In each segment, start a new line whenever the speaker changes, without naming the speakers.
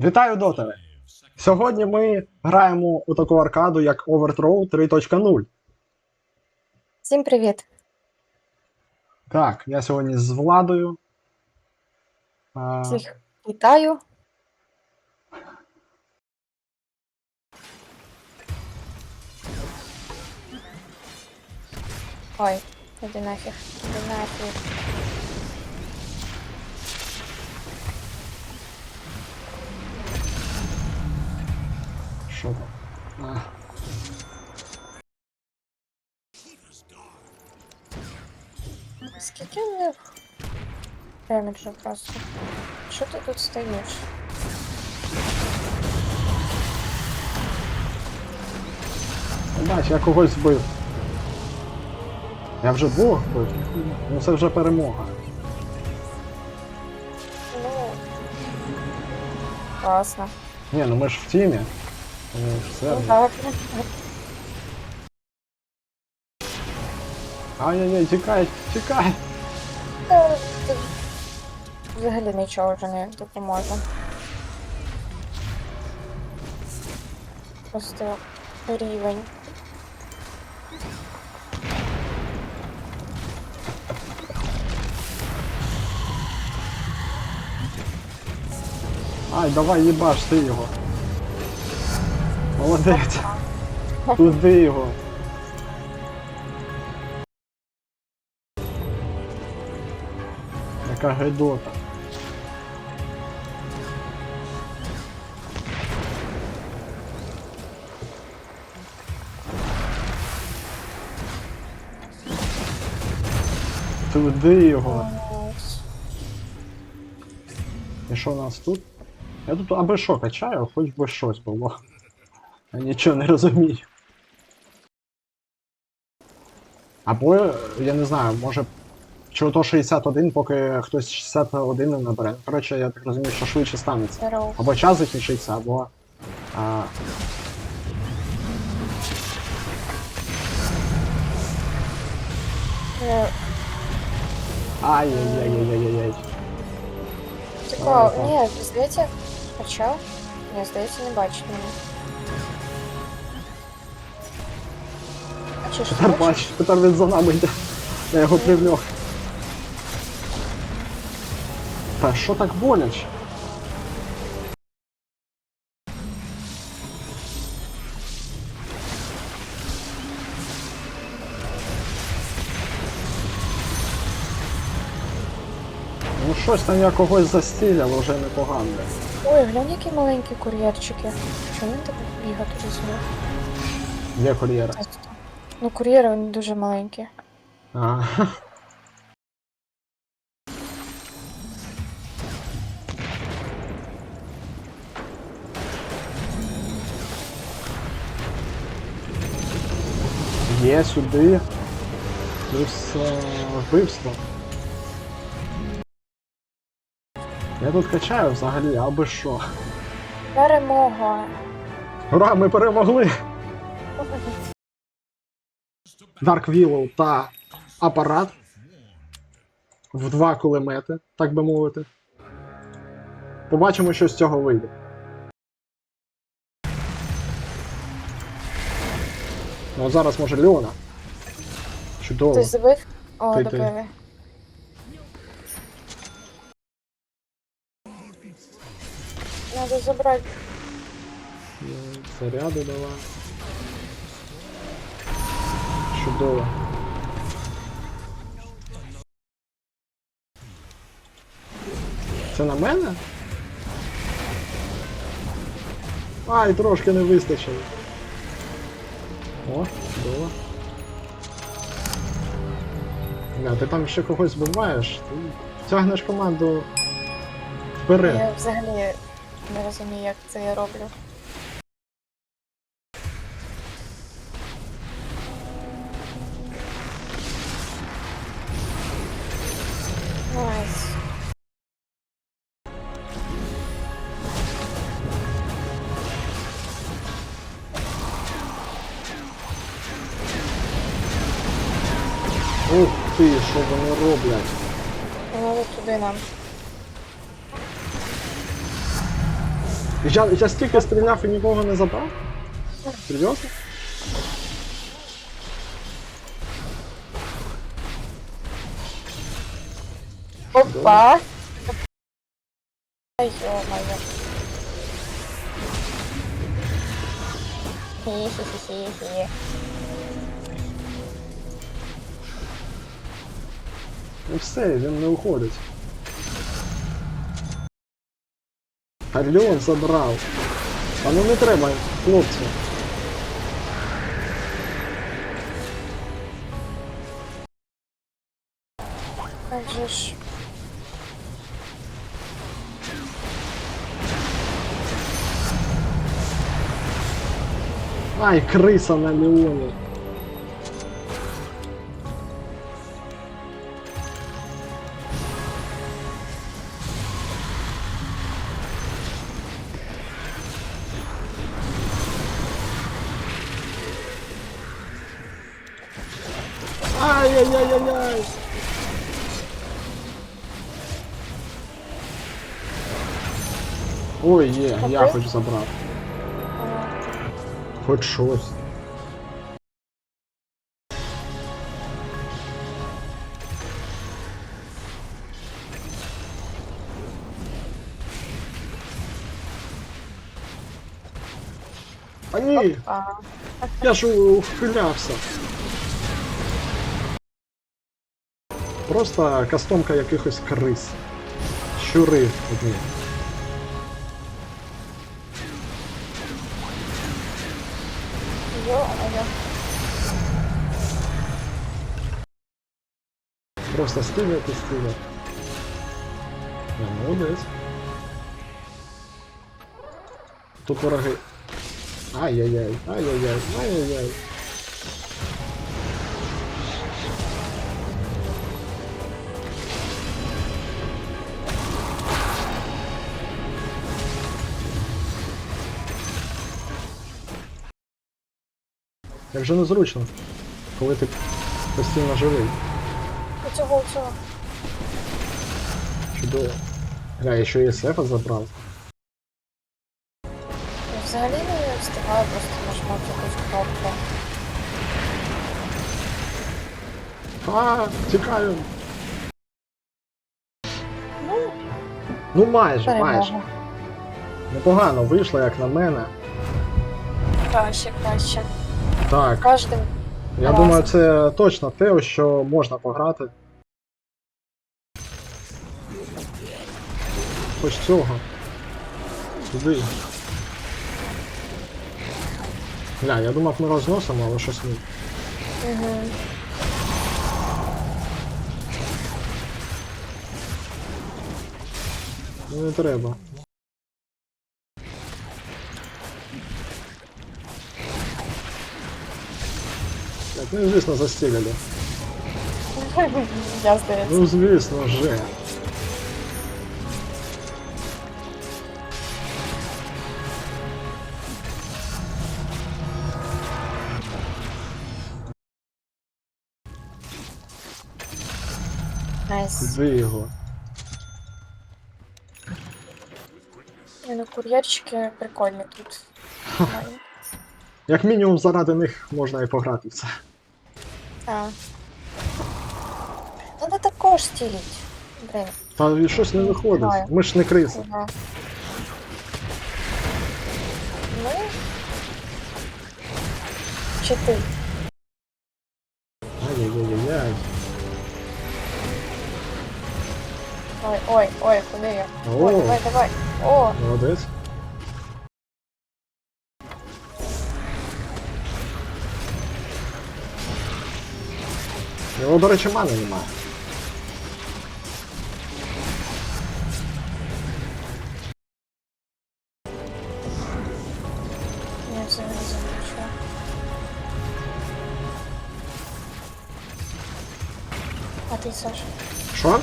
Вітаю, дотере! Сьогодні ми граємо у таку аркаду, як Overthrow 3.0.
Всім привіт!
Так, я сьогодні з Владою. А,
Всіх вітаю. Ой, іди нафіг, іди нафіг.
Що там?
Скільки в них демеджу просто? Що ти тут стоїш?
бач, я когось збив. Я вже двох вбив. Ну це вже перемога.
Ну, класно.
Ні, ну ми ж в тімі. Все. Ай-яй-яй!
Та, ти Взагалі нічого вже не допоможе. Просто рівень.
Ай, давай їбаш ти його. Молодець. Туди його. Яка гидота. Туди його. І що у нас тут? Я тут аби що качаю, хоч би щось було. Я нічого не розумію. Або, я не знаю, може. Чи то 61, поки хтось 61 не набере. Коротше, я так розумію, що швидше станеться. Або час закінчиться, або. А... Ай-яй-яй-яй-яй-яй.
Цікаво, ні, здається, хоча? Ні, здається, не бачить мене. Чи ж
Тепер
бачить?
бач, тепер він за нами йде. Я його привльох. Та що так боляче? Ну щось там я когось застіляв, вже непогано.
Ой, глянь, які маленькі кур'єрчики. Чому він так бігає туди сюди?
Є кур'єр.
Ну, кур'єри вони дуже маленькі.
Ага. Є сюди. Плюс е, вбивство. Я тут качаю взагалі, аби що.
Перемога!
Ура, ми перемогли! Dark Willow та апарат в два кулемети, так би мовити. Побачимо, що з цього вийде. Ну, а зараз може Леона. Чудово.
Хтось забив? О,
Ти- ти.
добили. Надо забрати.
Заряди давай. Чудово. Це на мене? Ай, трошки не вистачило. О, чудово. Не, ти там ще когось вбиваєш, ти тягнеш команду вперед.
Я взагалі не розумію, як це я роблю.
Ух ти, що вони роблять?
Ну, туди нам.
Я, я стільки стріляв і нікого не забрав? Серйозно?
Опа! Ай, ё-моё. Хі-хі-хі-хі-хі.
все, він не уходить. Альон забрав. А ну не треба, хлопці.
Как же ж.
Ай, криса на Леоні. Ой, є, я
Окей.
хоч забрав.
Ага.
Хоч щось. А ні,
А,
я ж у- вхилявся. Просто кастомка якихось крис. Щури одні. Просто стиляти, стиляти. Я молодець. Тут вороги. Ай-яй-яй, ай-яй-яй, ай-яй-яй. Як же незручно, коли ти постійно живий.
Цього, цього.
Чудово. Гля, я ще і сефа забрав.
Я взагалі не встигаю просто нажимати якусь кнопку.
А, тікаю.
Ну,
Ну майже, майже.
перемога.
Непогано вийшло, як на мене.
Краще, краще.
Так,
Кожним
я
разом.
думаю, це точно те, у що можна пограти. Хоч цього. Туди. Гля, я думав, ми розносимо, але щось ні.
Угу.
Ну не треба. Так, ну звісно, застілили. Ну звісно же.
Найс.
Куди його?
Ні, Ну, кур'єрчики прикольні тут. Нормально.
Як мінімум заради них можна і пограти в це.
Так. Надо також стіліть. Блін,
Та і щось не виходить.
Знаю.
Ми ж не криси.
ага. Ну. Чи ти? Ой, ой, ой, куди я?
О.
Ой, давай, давай. О,
Молодець. Його, до речі, мани немає.
я взагалі замовчу. А ти, Саша?
Що?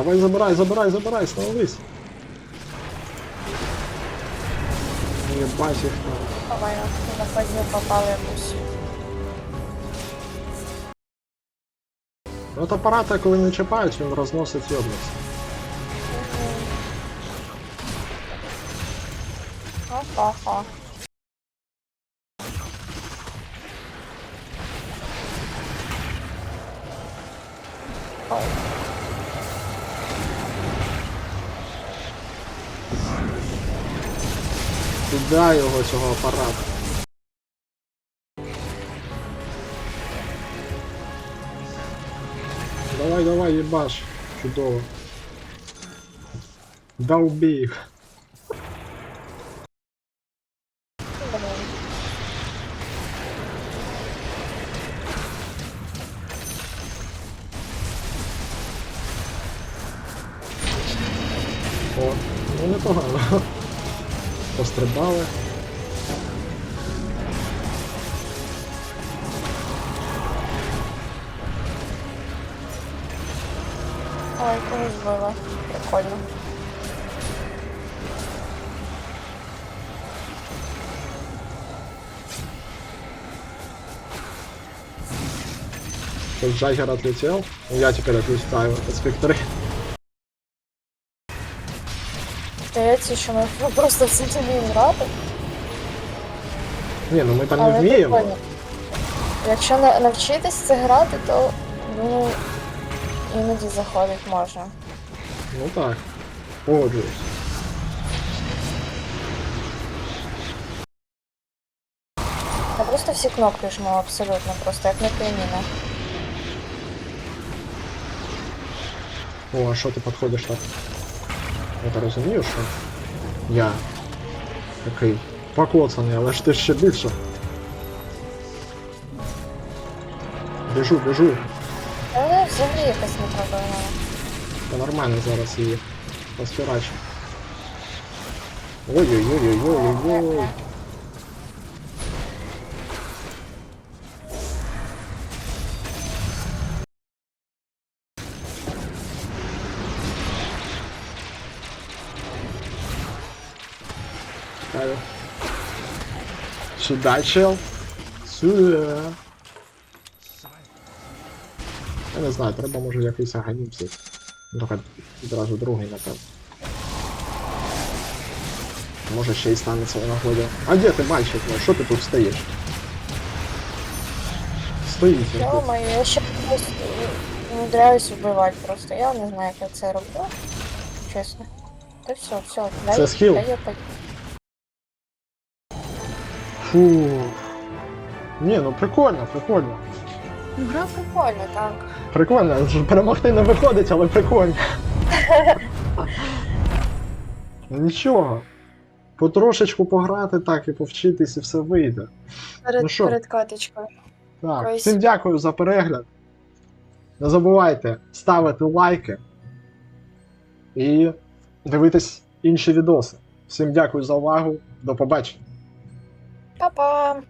Давай забирай, забирай, забирай, становись. Єбать їх там.
Давай, на фазі попали якусь.
Ну от апарата, коли не чіпають, він розносить йобниць.
Ха-ха-ха. Ой,
Туди його цього апарата. Давай, давай, їбаш. Чудово. Долби їх. О, ну непогано. Пострибали.
Ой, когось збила. Прикольно.
Джаггер отлетел. Я теперь отлетаю от спектри.
Здається, що ми просто в це вміємо грати.
Ні, ну ми там не
Але
вміємо.
прикольно. Якщо на- навчитись це грати, то ну, іноді заходить можна.
Ну так. Погоджуюсь.
Я просто всі кнопки жму абсолютно, просто як на піаніно.
О, а що ти підходиш так? Я розумію, що я такий покоцаний, але ж ти ще більше. Біжу, біжу.
Але взагалі якось не проблема.
Та нормально зараз її посфірачу. Ой-ой-ой-ой-ой-ой. Сюда, чел. Сюда. Я не знаю, треба може якийсь аганім взяти. Ну, так відразу другий, напевно. Може ще й станеться в нагоді. А де ти мальчик? Ну, що ти тут стоїш? Стоїть він тут.
Йо-моє, я ще умудряюсь вбивати просто. Я не знаю, як я це роблю. Чесно. Та все, все, дай,
Це скіл.
дай я
Фу. Ні, ну прикольно, прикольно.
Ну, Гра прикольна, так.
Прикольно, перемогти не виходить, але прикольно. Нічого. Потрошечку пограти так і повчитись, і все вийде.
Перед,
Ну що?
перед каточкою.
Так,
Ось.
всім дякую за перегляд. Не забувайте ставити лайки і дивитись інші відоси. Всім дякую за увагу. До побачення.
Papa.